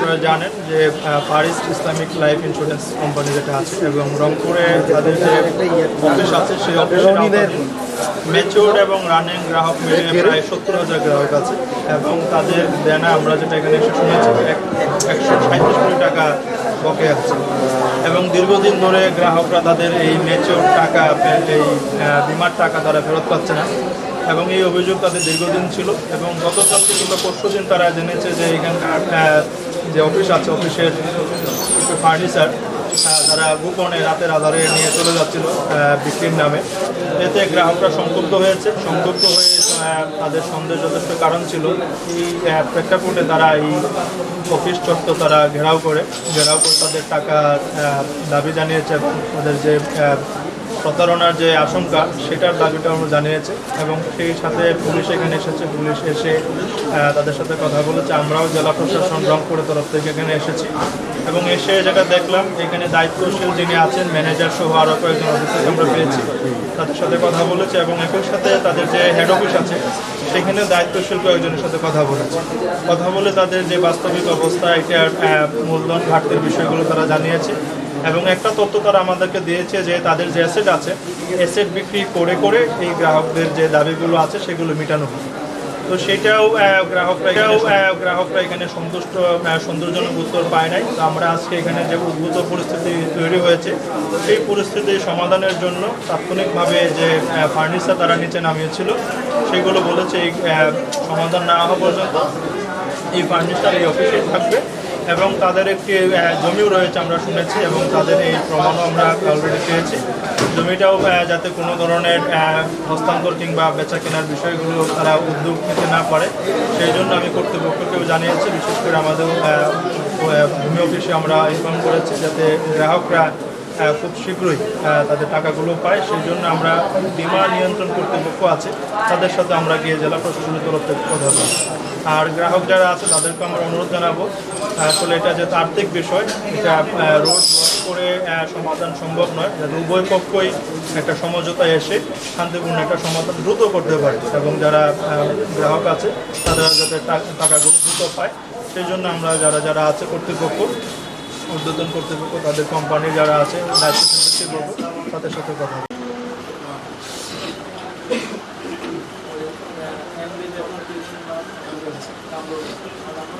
আপনারা জানেন যে পারিস ইসলামিক লাইফ ইন্স্যুরেন্স কোম্পানি যেটা আছে এবং রংপুরে তাদের যে অফিস আছে সেই অফিসের মেচুর এবং রানিং গ্রাহক মিলিয়ে প্রায় সত্তর হাজার গ্রাহক আছে এবং তাদের দেনা আমরা যেটা এখানে এসে শুনেছি এক- একশো সাঁত্রিশ কোটি টাকা বকে আছে এবং দীর্ঘদিন ধরে গ্রাহকরা তাদের এই মেচুর টাকা এই বিমার টাকা তারা ফেরত পাচ্ছে না এবং এই অভিযোগ তাদের দীর্ঘদিন ছিল এবং গতকালকে কিংবা পরশু দিন তারা জেনেছে যে এখানকার যে অফিস আছে, অফিসের ফার্নিচার তারা গোপনে রাতের আধারে নিয়ে চলে যাচ্ছিল বিক্রির নামে। এতে গ্রাহকরা সংক্ষুব্ধ হয়েছে। সংক্ষুব্ধ হয়ে তাদের সন্দেহ যথেষ্ট কারণ ছিল। এই প্রেক্ষাপটে তারা এই অফিস চত্বর তারা ঘেরাও করে। ঘেরাও করে তাদের টাকা দাবি জানিয়েছে এবং তাদের যে প্রতারণার যে আশঙ্কা, সেটার দাবিটা আমরা জানিয়েছে এবং সেই সাথে পুলিশ এখানে এসেছে। পুলিশ এসে তাদের সাথে কথা বলেছে। আমরাও জেলা প্রশাসন রংপুরের তরফ থেকে এখানে এসেছি। এবং এসে যেটা দেখলাম, এখানে দায়িত্বশীল যিনি আছেন, ম্যানেজার সহ আরও কয়েকজন অফিসার আমরা পেয়েছি। তাদের সাথে কথা বলেছে এবং একই সাথে তাদের যে হেড অফিস আছে সেখানে দায়িত্বশীল কয়েকজনের সাথে কথা বলেছে। কথা বলে তাদের যে বাস্তবিক অবস্থা এটার মূলধন, ঘাটতির বিষয়গুলো তারা জানিয়েছে এবং একটা তথ্য তারা আমাদেরকে দিয়েছে যে তাদের যে অ্যাসেট আছে অ্যাসেট বিক্রি করে করে এই গ্রাহকদের যে দাবিগুলো আছে, সেগুলো মেটানো হবে তো সেটাও গ্রাহকরা গ্রাহকরা এখানে সন্তুষ্ট সৌন্দর্যজনক উত্তর পায় নাই। তো আমরা আজকে এখানে যে উদ্ভূত পরিস্থিতি তৈরি হয়েছে, সেই পরিস্থিতি সমাধানের জন্য তাৎক্ষণিকভাবে যে ফার্নিচার তারা নিচে নামিয়েছিল, সেগুলো বলেছে, এই সমাধান না হওয়া পর্যন্ত এই ফার্নিচার এই অফিসে থাকবে। এবং তাদের একটি জমিও রয়েছে আমরা শুনেছি এবং তাদের এই প্রমাণও আমরা অলরেডি পেয়েছি। জমিটাও যাতে কোনো ধরনের হস্তান্তর কিংবা বেচা কেনার বিষয়গুলো তারা উদ্যোগ নিতে না পারে, সেই জন্য আমি কর্তৃপক্ষকেও জানিয়েছি, বিশেষ করে আমাদের ভূমি অফিসে আমরা ইনফর্ম করেছি যাতে গ্রাহকরা খুব শীঘ্রই তাদের টাকাগুলো পায়, সেই জন্য আমরা বিমা নিয়ন্ত্রণ কর্তৃপক্ষ আছে, তাদের সাথে আমরা গিয়ে জেলা প্রশাসনের তরফ থেকে কথা আর গ্রাহক যারা আছে তাদেরকে আমরা অনুরোধ জানাব আসলে এটা যেহেতু আর্থিক বিষয়, এটা রোড করে সমাধান সম্ভব নয়। যাতে উভয় পক্ষই একটা সমঝোতায় এসে শান্তিপূর্ণ একটা সমাধান দ্রুত করতে পারে এবং যারা গ্রাহক আছে তারা যাতে টাকাগুলো দ্রুত পায়। সেই জন্য আমরা যারা যারা আছে কর্তৃপক্ষ, উদ্বোধন কর্তৃপক্ষ, তাদের কোম্পানি যারা আছে তাদের সাথে কথা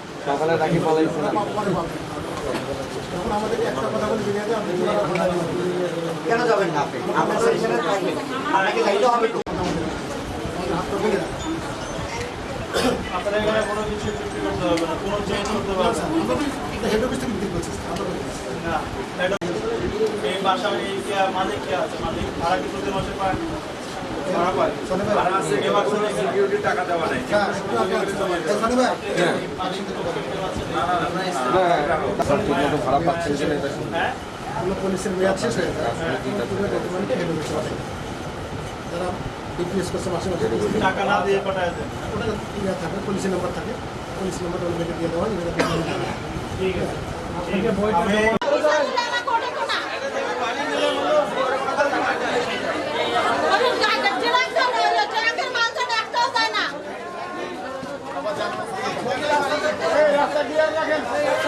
সকালে রাখি পালাইছে না? কেন যাবেন না আপনি? আপনার এখানে থাকবেন আপনাকে যাইতে হবে তো। এখানে কোনো কিছু করতে হবে না কোনো চেঞ্জ করতে পারবে না। না head office। এই বাসা এই কে মালিক কে আছে? মালিক ভাড়া কি প্রতি মাসে পায়? ভাড়া পাচ্ছেন পুলিশের মেয়াদ শেষ হয়ে করছে মাসে মাসে টাকা দিয়ে পাঠায় ওটা ইয়ে থাকে নাম্বার থাকে পুলিশ নাম্বারটা ওনাকে দিয়ে দেওয়া। ঠিক আছে Yeah.